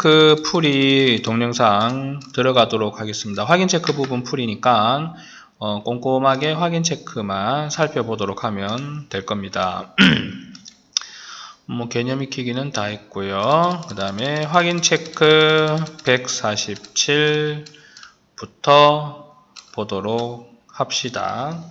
체크 풀이 동영상 들어가도록 하겠습니다. 확인 체크 부분 풀이니까 어, 꼼꼼하게 확인 체크만 살펴보도록 하면 될 겁니다. 뭐 개념 익히기는 다 했고요. 그 다음에 확인 체크 147부터 보도록 합시다.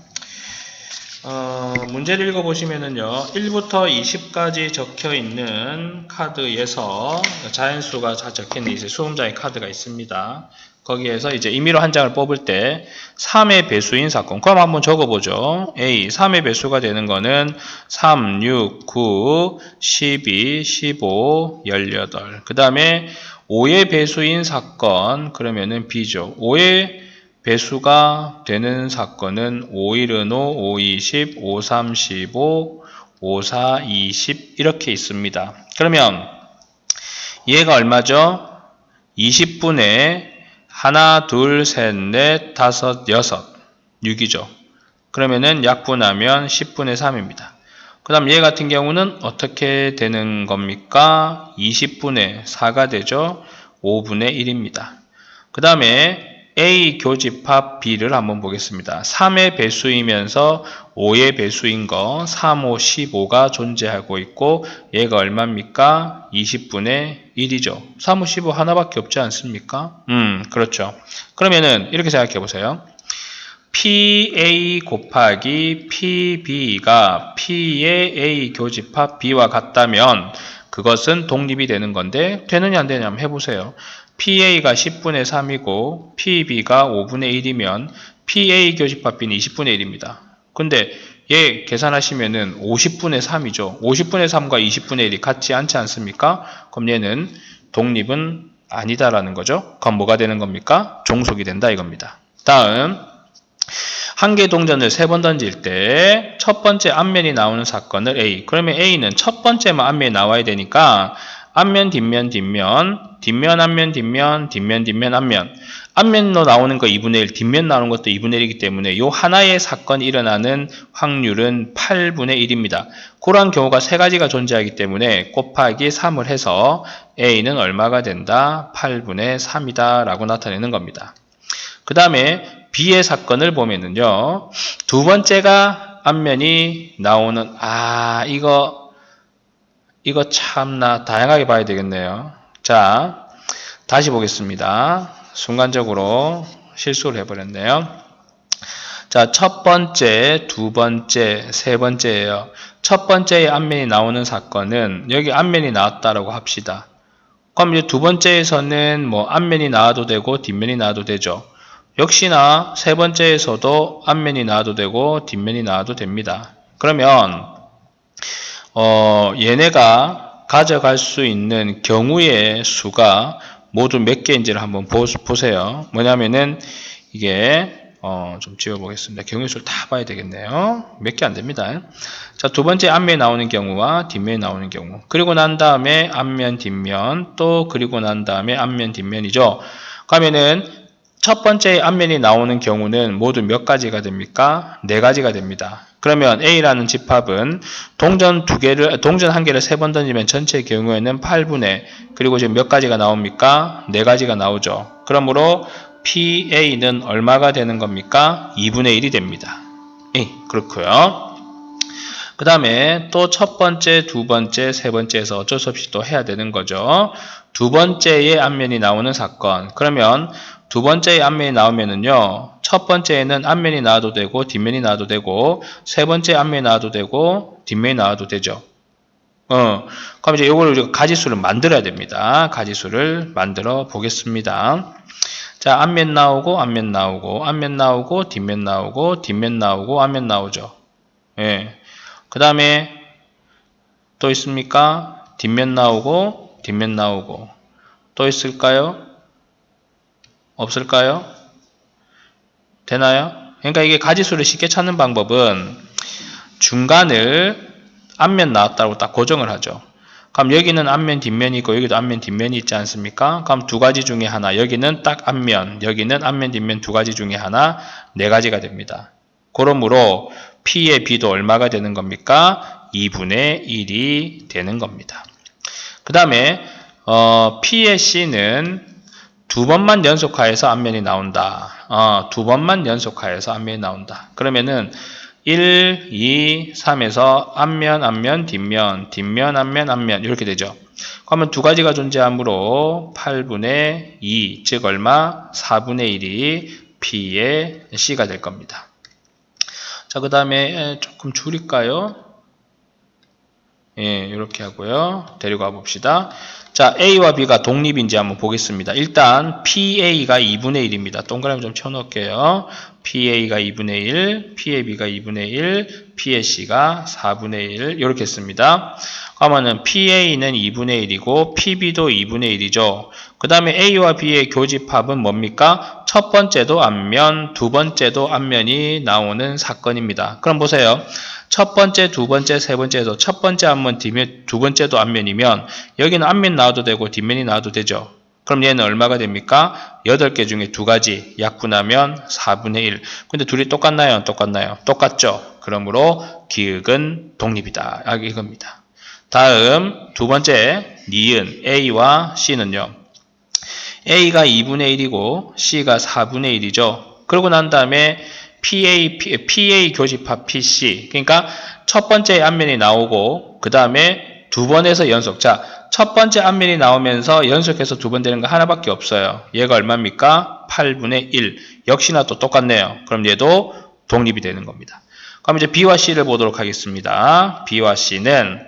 어, 문제를 읽어보시면은요, 1부터 20까지 적혀 있는 카드에서 자연수가 다 적혀 있는 이제 수험자의 카드가 있습니다. 거기에서 이제 임의로 한 장을 뽑을 때 3의 배수인 사건. 그럼 한번 적어보죠. A. 3의 배수가 되는 거는 3, 6, 9, 12, 15, 18. 그 다음에 5의 배수인 사건. 그러면은 B죠. 5의 배수가 되는 사건은 5일은 5, 5, 20, 5, 3, 15, 5, 4, 20 이렇게 있습니다. 그러면 얘가 얼마죠? 20분의 하나, 둘, 셋, 넷, 다섯, 여섯, 6이죠. 그러면은 약분하면 10분의 3입니다. 그 다음 얘 같은 경우는 어떻게 되는 겁니까? 20분의 4가 되죠. 5분의 1입니다. 그 다음에 A 교집합 B를 한번 보겠습니다. 3의 배수이면서 5의 배수인 거 3, 5, 15가 존재하고 있고 얘가 얼마입니까? 20분의 1이죠. 3, 5, 15 하나밖에 없지 않습니까? 음, 그렇죠. 그러면은 이렇게 생각해 보세요. PA 곱하기 PB가 P의 A 교집합 B와 같다면 그것은 독립이 되는 건데 되느냐 안 되느냐 한번 해보세요. PA가 10분의 3이고 PB가 5분의 1이면 PA 교집합 B는 20분의 1입니다. 근데 얘 계산하시면은 50분의 3이죠. 50분의 3과 20분의 1이 같지 않지 않습니까? 그럼 얘는 독립은 아니다라는 거죠. 그럼 뭐가 되는 겁니까? 종속이 된다 이겁니다. 다음 한 개 동전을 세 번 던질 때 첫 번째 앞면이 나오는 사건을 A 그러면 A는 첫 번째만 앞면이 나와야 되니까 앞면, 뒷면, 뒷면, 뒷면, 앞면, 뒷면, 뒷면, 뒷면, 앞면. 앞면으로 나오는 거 2분의 1, 뒷면 나오는 것도 2분의 1이기 때문에 이 하나의 사건이 일어나는 확률은 8분의 1입니다. 그러한 경우가 세 가지가 존재하기 때문에 곱하기 3을 해서 A는 얼마가 된다? 8분의 3이다 라고 나타내는 겁니다. 그 다음에 B의 사건을 보면은요. 두 번째가 앞면이 나오는 아 이거 이거 참나 다양하게 봐야 되겠네요. 자, 다시 보겠습니다. 순간적으로 실수를 해버렸네요. 자, 첫 번째, 두 번째, 세 번째예요. 첫 번째의 앞면이 나오는 사건은 여기 앞면이 나왔다라고 합시다. 그럼 이제 두 번째에서는 뭐 앞면이 나와도 되고 뒷면이 나와도 되죠. 역시나 세 번째에서도 앞면이 나와도 되고 뒷면이 나와도 됩니다. 그러면 어, 얘네가 가져갈 수 있는 경우의 수가 모두 몇 개인지를 한번 보, 세요 뭐냐면은 이게 어, 좀 지워보겠습니다. 경우의 수를 다 봐야 되겠네요. 몇 개 안 됩니다. 자, 두 번째 앞면에 나오는 경우와 뒷면에 나오는 경우. 그리고 난 다음에 앞면, 뒷면, 또 그리고 난 다음에 앞면, 뒷면이죠. 그러면은 첫 번째 앞면이 나오는 경우는 모두 몇 가지가 됩니까? 네 가지가 됩니다. 그러면 A라는 집합은 동전 두 개를 동전 한 개를 세 번 던지면 전체 경우에는 8분의 그리고 지금 몇 가지가 나옵니까? 네 가지가 나오죠. 그러므로 PA는 얼마가 되는 겁니까? 2분의 1이 됩니다. 예, 그렇고요. 그 다음에 또 첫 번째, 두 번째, 세 번째에서 어쩔 수 없이 또 해야 되는 거죠. 두 번째의 앞면이 나오는 사건. 그러면 두 번째 앞면이 나오면은요, 첫 번째에는 앞면이 나와도 되고, 뒷면이 나와도 되고, 세 번째 앞면이 나와도 되고, 뒷면이 나와도 되죠. 어, 그럼 이제 이걸 우리가 가지수를 만들어야 됩니다. 가지수를 만들어 보겠습니다. 자, 앞면 나오고, 앞면 나오고, 앞면 나오고, 뒷면 나오고, 뒷면 나오고, 앞면 나오죠. 예. 그 다음에 또 있습니까? 뒷면 나오고, 뒷면 나오고. 또 있을까요? 없을까요? 되나요? 그러니까 이게 가지수를 쉽게 찾는 방법은 중간을 앞면 나왔다고 딱 고정을 하죠. 그럼 여기는 앞면 뒷면이 있고 여기도 앞면 뒷면이 있지 않습니까? 그럼 두 가지 중에 하나 여기는 딱 앞면 여기는 앞면 뒷면 두 가지 중에 하나 네 가지가 됩니다. 그러므로 P의 B도 얼마가 되는 겁니까? 2분의 1이 되는 겁니다. 그 다음에 어, P의 C는 두 번만 연속하여서 앞면이 나온다. 어, 두 번만 연속하여서 앞면이 나온다. 그러면은 1, 2, 3에서 앞면, 앞면, 뒷면, 뒷면, 앞면, 앞면 이렇게 되죠. 그러면 두 가지가 존재하므로 8분의 2, 즉 얼마? 4분의 1이 P의 C가 될 겁니다. 자, 그 다음에 조금 줄일까요? 예, 이렇게 하고요. 데리고 와 봅시다. 자, A와 B가 독립인지 한번 보겠습니다. 일단 PA가 2분의 1입니다. 동그라미 좀 쳐놓을게요. PA가 2분의 1, PAB가 2분의 1, PAC가 4분의 1 이렇게 씁니다. 그러면은 PA는 2분의 1이고 PB도 2분의 1이죠. 그 다음에 A와 B의 교집합은 뭡니까? 첫 번째도 앞면, 두 번째도 앞면이 나오는 사건입니다. 그럼 보세요. 첫 번째, 두 번째, 세 번째에서 첫 번째 앞면, 뒷면, 두 번째도 앞면이면 여기는 앞면 나와도 되고 뒷면이 나와도 되죠. 그럼 얘는 얼마가 됩니까? 8개 중에 두 가지 약분하면 4분의 1. 근데 둘이 똑같나요? 똑같나요? 똑같죠. 그러므로 기역은 독립이다. 아, 이겁니다. 다음 두 번째 니은 A와 C는요. A가 2분의 1이고 C가 4분의 1이죠. 그러고 난 다음에 PA, PA 교집합 PC. 그러니까 첫 번째 앞면이 나오고 그 다음에 두 번에서 연속. 자, 첫 번째 앞면이 나오면서 연속해서 두 번 되는 거 하나밖에 없어요. 얘가 얼마입니까? 8분의 1. 역시나 또 똑같네요. 그럼 얘도 독립이 되는 겁니다. 그럼 이제 B와 C를 보도록 하겠습니다. B와 C는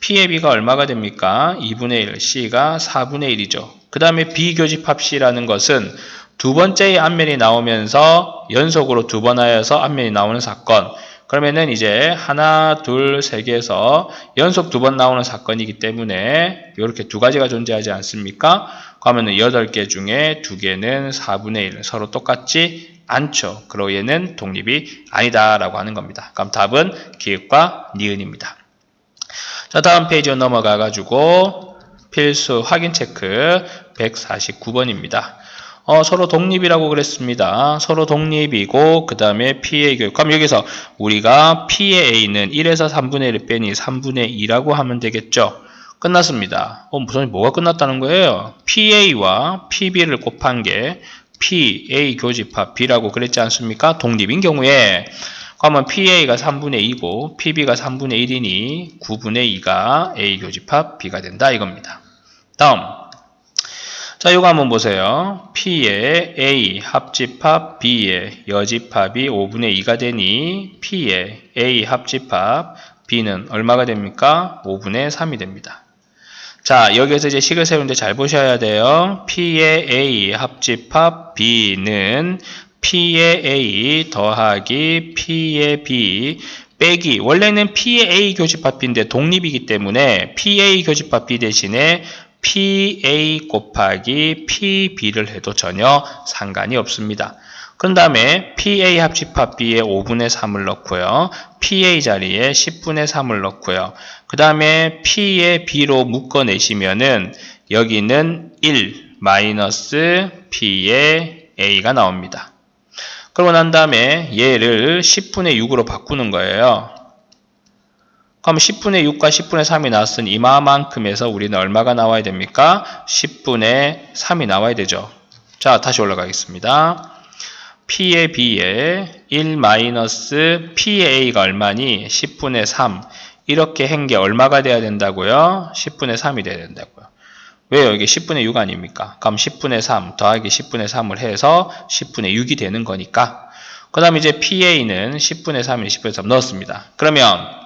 P의 B가 얼마가 됩니까? 2분의 1, C가 4분의 1이죠. 그 다음에 비교집합 C라는 것은 두 번째의 앞면이 나오면서 연속으로 두 번 하여서 앞면이 나오는 사건. 그러면은 이제 하나, 둘, 세 개에서 연속 두 번 나오는 사건이기 때문에 이렇게 두 가지가 존재하지 않습니까? 그러면은 여덟 개 중에 두 개는 4분의 1 서로 똑같지 않죠. 그러고 얘는 독립이 아니다라고 하는 겁니다. 그럼 답은 기획과 니은입니다. 자, 다음 페이지로 넘어가 가지고 필수 확인 체크 149번입니다. 어, 서로 독립이라고 그랬습니다. 서로 독립이고 그 다음에 P의 교육. 그럼 여기서 우리가 P의 A는 1에서 3분의 1을 빼니 3분의 2라고 하면 되겠죠. 끝났습니다. 어, 무슨 뭐가 끝났다는 거예요? PA와 PB를 곱한 게 PA 교집합 B라고 그랬지 않습니까? 독립인 경우에 그러면 PA가 3분의 2고 PB가 3분의 1이니 9분의 2가 A 교집합 B가 된다 이겁니다. 다음 자, 이거 한번 보세요. P의 A 합집합 B의 여집합이 5분의 2가 되니 P의 A 합집합 B는 얼마가 됩니까? 5분의 3이 됩니다. 자, 여기에서 이제 식을 세우는데 잘 보셔야 돼요. P의 A 합집합 B는 P의 A 더하기 P의 B 빼기 원래는 P의 A 교집합 B인데 독립이기 때문에 PA 교집합 B 대신에 PA 곱하기 PB를 해도 전혀 상관이 없습니다. 그런 다음에 PA 합집합 B에 5분의 3을 넣고요. PA 자리에 10분의 3을 넣고요. 그 다음에 P의 B로 묶어내시면은 여기는 1 마이너스 P의 A가 나옵니다. 그러고 난 다음에 얘를 10분의 6으로 바꾸는 거예요. 그럼 10분의 6과 10분의 3이 나왔으니 이마만큼에서 우리는 얼마가 나와야 됩니까? 10분의 3이 나와야 되죠. 자, 다시 올라가겠습니다. P의 B에 1 마이너스 P의 A가 얼마니? 10분의 3. 이렇게 한 게 얼마가 돼야 된다고요? 10분의 3이 돼야 된다고요. 왜요? 이게 10분의 6 아닙니까? 그럼 10분의 3 더하기 10분의 3을 해서 10분의 6이 되는 거니까. 그 다음 이제 PA는 10분의 3이 10분의 3 넣었습니다. 그러면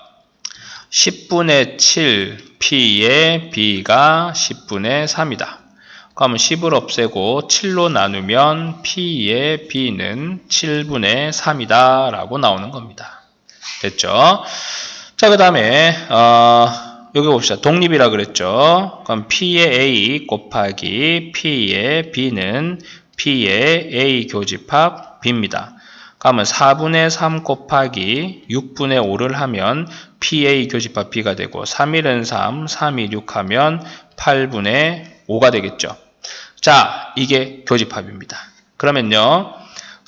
10분의 7 P의 B가 10분의 3이다. 그러면 10을 없애고 7로 나누면 P의 B는 7분의 3이다 라고 나오는 겁니다. 됐죠? 자, 그 다음에 어, 여기 봅시다. 독립이라 그랬죠. 그럼 P의 A 곱하기 P의 B는 P의 A 교집합 B입니다. 그러면 4분의 3 곱하기 6분의 5를 하면 PA 교집합 B가 되고 3일은 3, 3이 6 하면 8분의 5가 되겠죠. 자, 이게 교집합입니다. 그러면요.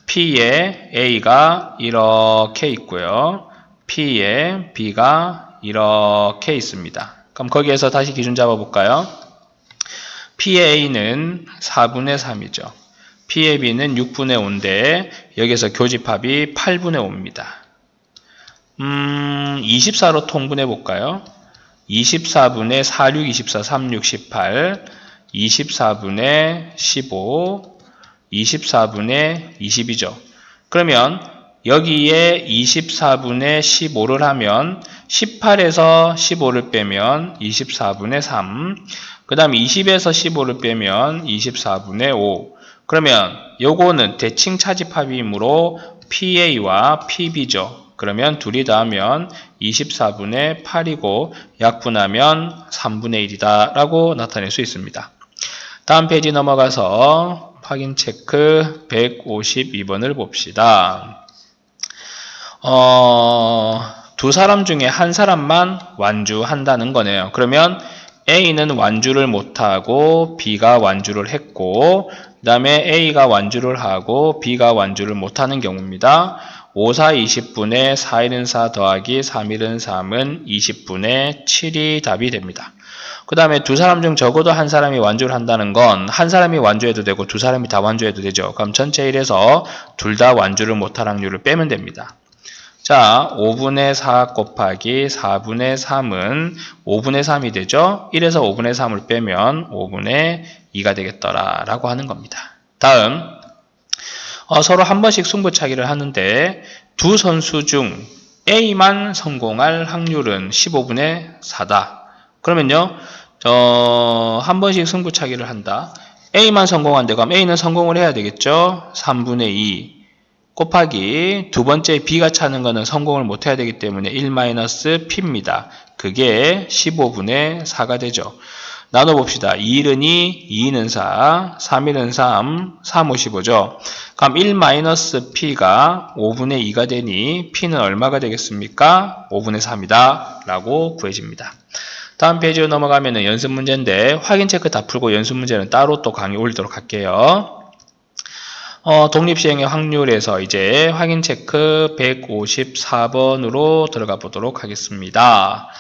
P의 A가 이렇게 있고요. P의 B가 이렇게 있습니다. 그럼 거기에서 다시 기준 잡아볼까요? P의 A는 4분의 3이죠. P의 B는 6분의 5인데 여기서 교집합이 8분의 5입니다. 음, 24로 통분해 볼까요? 24분의 46, 24, 36, 18, 24분의 15, 24분의 20이죠. 그러면 여기에 24분의 15를 하면 18에서 15를 빼면 24분의 3, 그 다음 20에서 15를 빼면 24분의 5. 그러면 요거는 대칭 차집합이므로 PA와 PB죠. 그러면 둘이 더하면 24분의 8이고 약분하면 3분의 1이다 라고 나타낼 수 있습니다. 다음 페이지 넘어가서 확인 체크 152번을 봅시다. 어, 두 사람 중에 한 사람만 완주한다는 거네요. 그러면 A는 완주를 못하고 B가 완주를 했고 그 다음에 A가 완주를 하고 B가 완주를 못하는 경우입니다. 5, 4, 20분의 4일은 4 더하기 3일은 3은 20분의 7이 답이 됩니다. 그 다음에 두 사람 중 적어도 한 사람이 완주를 한다는 건 한 사람이 완주해도 되고 두 사람이 다 완주해도 되죠. 그럼 전체 1에서 둘 다 완주를 못할 확률을 빼면 됩니다. 자, 5분의 4 곱하기 4분의 3은 5분의 3이 되죠. 1에서 5분의 3을 빼면 5분의 2가 되겠더라 라고 하는 겁니다. 다음 어, 서로 한 번씩 승부차기를 하는데 두 선수 중 A만 성공할 확률은 15분의 4다. 그러면요, 어, 한 번씩 승부차기를 한다. A만 성공한데 그럼 A는 성공을 해야 되겠죠? 3분의 2 곱하기 두 번째 B가 차는 거는 성공을 못 해야 되기 때문에 1-P입니다. 그게 15분의 4가 되죠. 나눠봅시다. 2일은 2, 2는 4, 3일은 3, 3, 55죠. 그럼 1-P가 5분의 2가 되니 P는 얼마가 되겠습니까? 5분의 3이다. 라고 구해집니다. 다음 페이지로 넘어가면 연습 문제인데 확인 체크 다 풀고 연습 문제는 따로 또 강의 올리도록 할게요. 어, 독립시행의 확률에서 이제 확인 체크 154번으로 들어가 보도록 하겠습니다.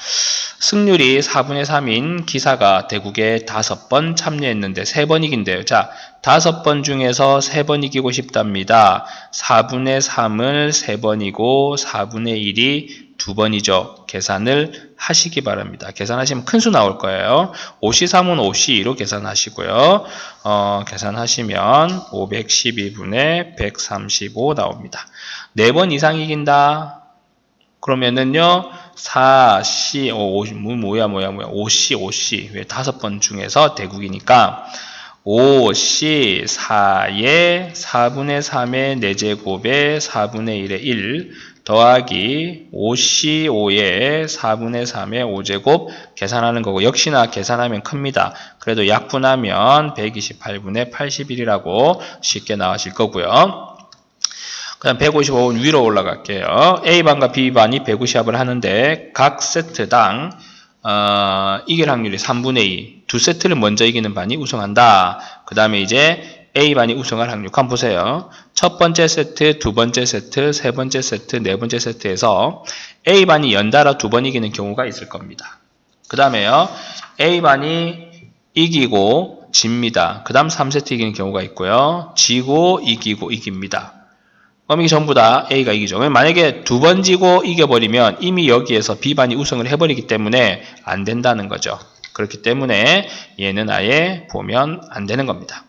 승률이 4분의 3인 기사가 대국에 5번 참여했는데 3번 이긴대요. 자, 5번 중에서 3번 이기고 싶답니다. 4분의 3을 3번이고 4분의 1이 2번이죠. 계산을 하시기 바랍니다. 계산하시면 큰 수 나올 거예요. 5시 3은 5시 2로 계산하시고요. 어, 계산하시면 512분의 135 나옵니다. 4번 이상 이긴다. 그러면은요, 4, C, 오, 5, 뭐야, 뭐야, 뭐야, 5C, 5C. 왜 다섯 번 중에서 대국이니까 5C 4의 4분의 3의 4제곱의 4분의 1의 1 더하기 5C 5의 4분의 3의 5제곱 계산하는 거고 역시나 계산하면 큽니다. 그래도 약분하면 128분의 81이라고 쉽게 나와질 거고요. 그 다음 155번 위로 올라갈게요. A반과 B반이 150합을 하는데 각 세트당 어, 이길 확률이 3분의 2. 두 세트를 먼저 이기는 반이 우승한다. 그 다음에 이제 A반이 우승할 확률. 보세요. 첫 번째 세트, 두 번째 세트, 세 번째 세트, 네 번째 세트에서 A반이 연달아 두 번 이기는 경우가 있을 겁니다. 그 다음에요. A반이 이기고 집니다. 그 다음 3세트 이기는 경우가 있고요. 지고 이기고 이깁니다. 그럼 이게 전부 다 A가 이기죠. 만약에 두 번 지고 이겨버리면 이미 여기에서 B반이 우승을 해버리기 때문에 안 된다는 거죠. 그렇기 때문에 얘는 아예 보면 안 되는 겁니다.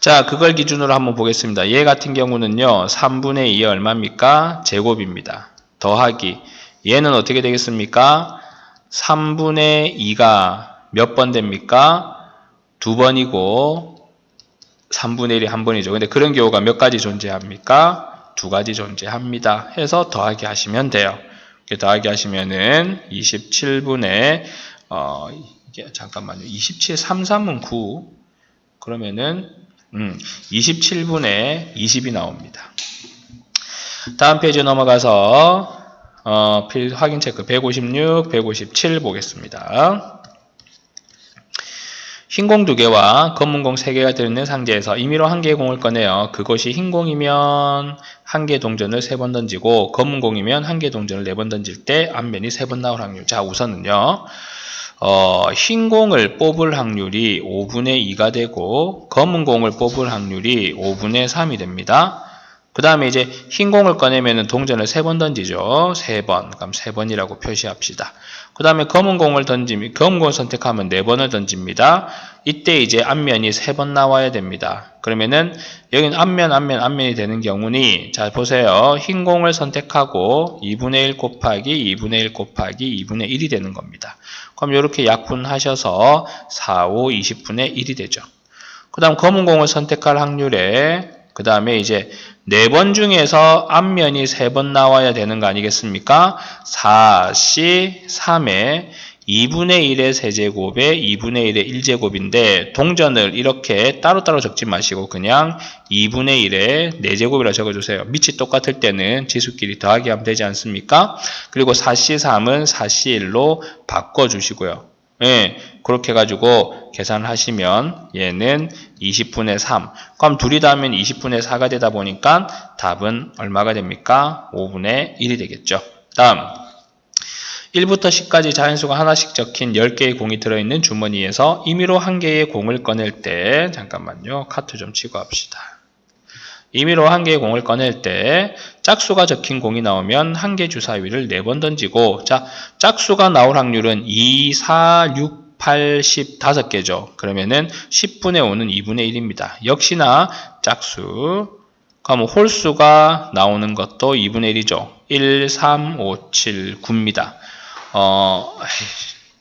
자, 그걸 기준으로 한번 보겠습니다. 얘 같은 경우는요, 3분의 2에 얼마입니까? 제곱입니다. 더하기. 얘는 어떻게 되겠습니까? 3분의 2가 몇 번 됩니까? 두 번이고, 3분의 1이 한 번이죠. 근데 그런 경우가 몇 가지 존재합니까? 두 가지 존재합니다. 해서 더하기 하시면 돼요. 더하기 하시면은 27분의 어 이게 잠깐만요. 27 3 3은 9. 그러면은 음, 27분의 20이 나옵니다. 다음 페이지 넘어가서 어, 필 확인 체크 156, 157 보겠습니다. 흰공 두 개와 검은 공 세 개가 들어있는 상자에서 임의로 한 개의 공을 꺼내요. 그것이 흰 공이면 한 개 동전을 세 번 던지고 검은 공이면 한 개 동전을 네 번 던질 때 앞면이 세 번 나올 확률. 자 우선은요. 어, 흰 공을 뽑을 확률이 5분의 2가 되고 검은 공을 뽑을 확률이 5분의 3이 됩니다. 그 다음에 이제 흰 공을 꺼내면 동전을 세 번 던지죠. 세 번. 그럼 세 번이라고 표시합시다. 그 다음에 검은 공을 던지면, 검은 공을 선택하면 네 번을 던집니다. 이때 이제 앞면이 세 번 나와야 됩니다. 그러면은 여기는 앞면, 앞면, 앞면이 되는 경우니 자 보세요. 흰 공을 선택하고 2분의 1 곱하기 2분의 1 곱하기 2분의 1이 되는 겁니다. 그럼 이렇게 약분하셔서 4, 5, 20분의 1이 되죠. 그 다음 검은 공을 선택할 확률에 그 다음에 이제 네 번 중에서 앞면이 세 번 나와야 되는 거 아니겠습니까? 4C 3에 2분의 1의 세제곱에 2분의 1의 1제곱인데 동전을 이렇게 따로따로 적지 마시고 그냥 2분의 1의 4제곱이라 적어주세요. 밑이 똑같을 때는 지수끼리 더하기 하면 되지 않습니까? 그리고 4C3은 4C1로 바꿔주시고요. 예, 그렇게 해가지고 계산을 하시면 얘는 20분의 3. 그럼 둘이 더하면 20분의 4가 되다 보니까 답은 얼마가 됩니까? 5분의 1이 되겠죠. 다음 1부터 10까지 자연수가 하나씩 적힌 10개의 공이 들어있는 주머니에서 임의로 한 개의 공을 꺼낼 때 잠깐만요. 카트 좀 치고 합시다. 임의로 한 개의 공을 꺼낼 때 짝수가 적힌 공이 나오면 한 개 주사위를 4번 던지고 자 짝수가 나올 확률은 2, 4, 6, 8, 10 5개죠. 그러면은 10분의 5는 2분의 1입니다. 역시나 짝수 그럼 홀수가 나오는 것도 2분의 1이죠. 1, 3, 5, 7, 9입니다. 어,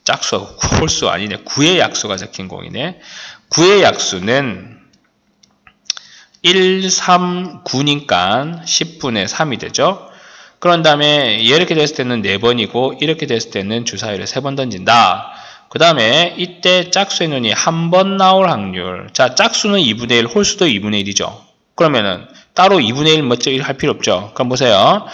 짝수, 홀수 아니네. 9의 약수가 적힌 공이네. 9의 약수는 1, 3, 9니까 10분의 3이 되죠. 그런 다음에 이렇게 됐을 때는 4번이고 이렇게 됐을 때는 주사위를 3번 던진다. 그 다음에 이때 짝수의 눈이 한 번 나올 확률. 자, 짝수는 2분의 1, 홀수도 2분의 1이죠. 그러면은 따로 2분의 1 멋쩍이 할 필요 없죠. 그럼 보세요.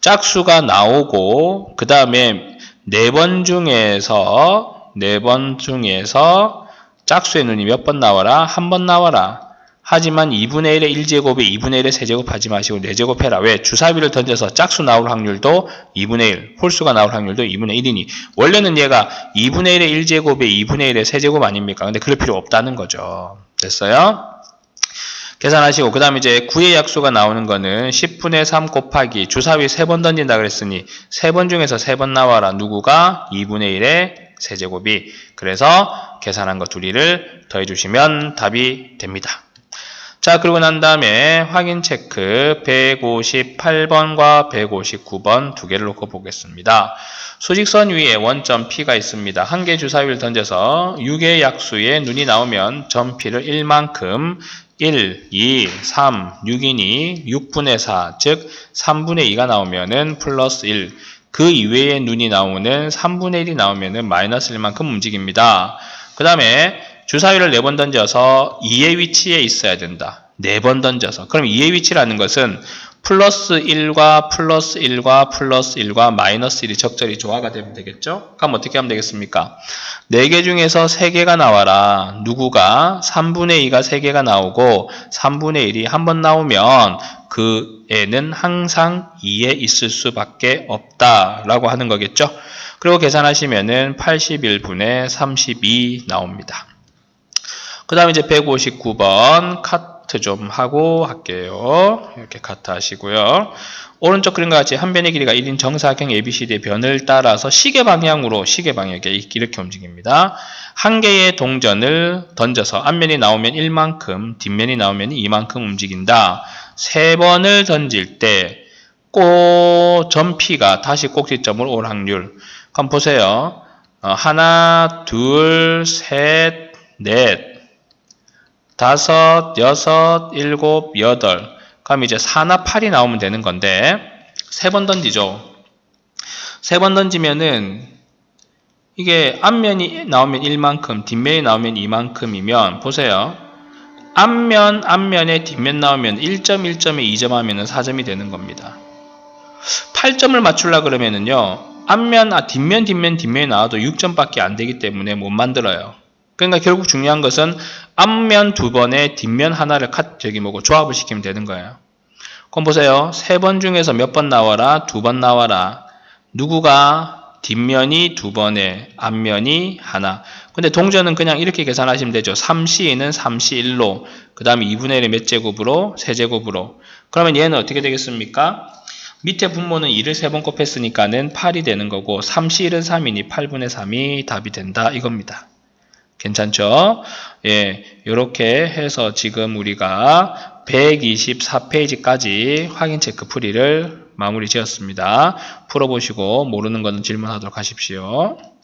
짝수가 나오고 그 다음에 4번 중에서 4번 중에서 짝수의 눈이 몇 번 나와라? 한 번 나와라. 하지만 2분의 1의 1제곱에 2분의 1의 세제곱 하지 마시고 4제곱 해라. 왜? 주사위를 던져서 짝수 나올 확률도 2분의 1, 홀수가 나올 확률도 2분의 1이니 원래는 얘가 2분의 1의 1제곱에 2분의 1의 세제곱 아닙니까? 근데 그럴 필요 없다는 거죠. 됐어요? 계산하시고 그 다음에 이제 9의 약수가 나오는 거는 10분의 3 곱하기 주사위 3번 던진다 그랬으니 3번 중에서 3번 나와라. 누구가? 2분의 1의 세제곱이 그래서 계산한 거 둘이를 더해주시면 답이 됩니다. 자, 그리고 난 다음에 확인 체크 158번과 159번 두 개를 놓고 보겠습니다. 수직선 위에 원점 P가 있습니다. 한 개 주사위를 던져서 6의 약수에 눈이 나오면 점 P를 1만큼 1, 2, 3, 6이니 6분의 4, 즉 3분의 2가 나오면은 플러스 1. 그 이외에 눈이 나오는 3분의 1이 나오면은 마이너스 1만큼 움직입니다. 그 다음에 주사위를 4번 던져서 2의 위치에 있어야 된다. 4번 던져서. 그럼 2의 위치라는 것은 플러스 1과 플러스 1과 플러스 1과 마이너스 1이 적절히 조화가 되면 되겠죠? 그럼 어떻게 하면 되겠습니까? 4개 중에서 3개가 나와라. 누구가? 3분의 2가 3개가 나오고 3분의 1이 한 번 나오면 그 애는 항상 2에 있을 수밖에 없다라고 하는 거겠죠? 그리고 계산하시면은 81분의 32 나옵니다. 그 다음에 이제 159번 카트 좀 하고 할게요. 이렇게 카트 하시고요. 오른쪽 그림과 같이 한 변의 길이가 1인 정사각형 ABCD의 변을 따라서 시계 방향으로 시계 방향에 이렇게 움직입니다. 한 개의 동전을 던져서 앞면이 나오면 1만큼, 뒷면이 나오면 2만큼 움직인다. 세 번을 던질 때 꼭점 P가 다시 꼭지점으로 올 확률. 그럼 보세요. 어, 하나, 둘, 셋, 넷, 다섯, 여섯, 일곱, 여덟. 그럼 이제 4나 8이 나오면 되는 건데 세 번 던지죠. 세 번 던지면은 이게 앞면이 나오면 1만큼, 뒷면이 나오면 2만큼이면 보세요. 앞면, 앞면에 뒷면 나오면 1점, 1점에 2점 하면은 4점이 되는 겁니다. 8점을 맞추려 그러면은요. 앞면, 아, 뒷면, 뒷면, 뒷면이 나와도 6점밖에 안 되기 때문에 못 만들어요. 그러니까 결국 중요한 것은 앞면 두 번에 뒷면 하나를 카 저기 뭐고 조합을 시키면 되는 거예요. 그럼 보세요. 세 번 중에서 몇 번 나와라? 두 번 나와라. 누구가 뒷면이 두 번에 앞면이 하나. 근데 동전은 그냥 이렇게 계산하시면 되죠. 3C는 3C1로 그 다음에 2분의 1의 몇 제곱으로? 세제곱으로. 그러면 얘는 어떻게 되겠습니까? 밑에 분모는 2를 세번 곱했으니까는 8이 되는 거고 3C1은 3이니 8분의 3이 답이 된다 이겁니다. 괜찮죠? 예, 이렇게 해서 지금 우리가 124페이지까지 확인 체크 풀이를 마무리 지었습니다. 풀어보시고 모르는 거는 질문하도록 하십시오.